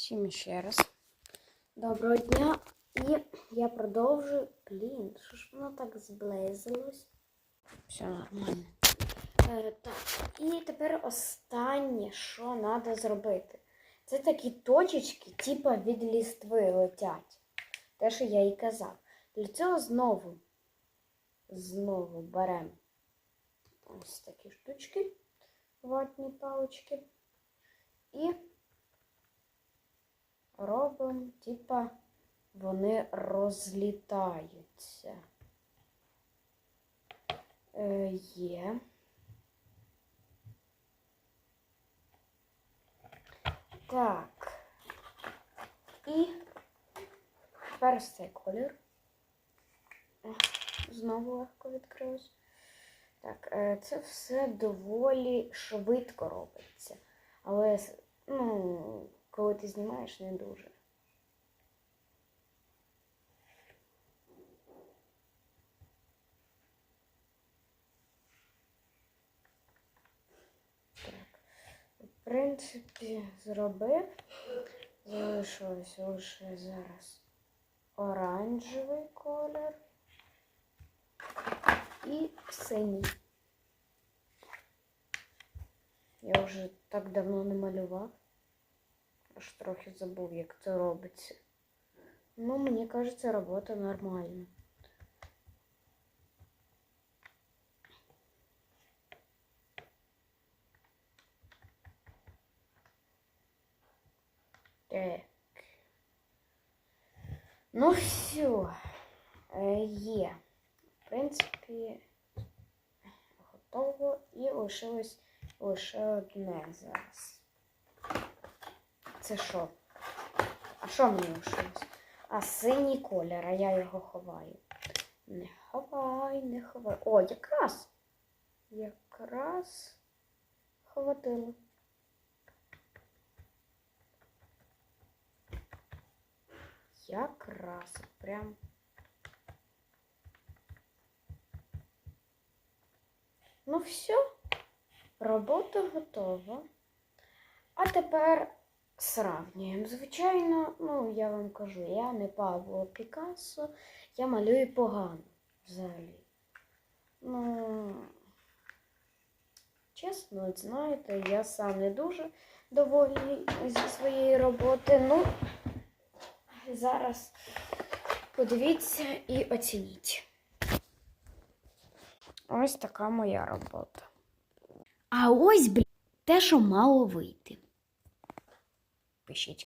Всім ще раз. Доброго дня. І я продовжую. Блін, що ж воно так зблизилось? Все нормально. Е, так, і тепер останнє, що треба зробити. Це такі точечки, типа від лістви летять. Те, що я і казав. Для цього знову, знову беремо ось такі штучки, ватні палички. І робимо, типа, вони розлітаються. Е, є. Так. І тепер цей колір. О, Знову легко відкрилось. Так, е, це все доволі швидко робиться. Але, ну, коли ти знімаєш, не дуже. Принципі, зробив. Залишилось лише зараз оранжевий колір і синій. Я вже так давно не малював. Аж трохи забув, як це робиться. Ну, мені кажеться, робота нормальна. Так. Ну, все. Є. В принципі, готово. І лишилось лише одне зараз. Це що? А що мені лишилось? А синій колір, а я його ховаю. Не ховай, не ховай. О, якраз. Якраз хватило. Якраз прям. Ну все, робота готова. А тепер сравнюємо. Звичайно, ну я вам кажу, я не Пабло Пікассо, я малюю погано взагалі. Ну, чесно, знаєте, я сам не дуже довольний зі своєї роботи. Ну, зараз подивіться і оцініть. Ось така моя робота. А ось, блін, те, що мало вийти. Пишіть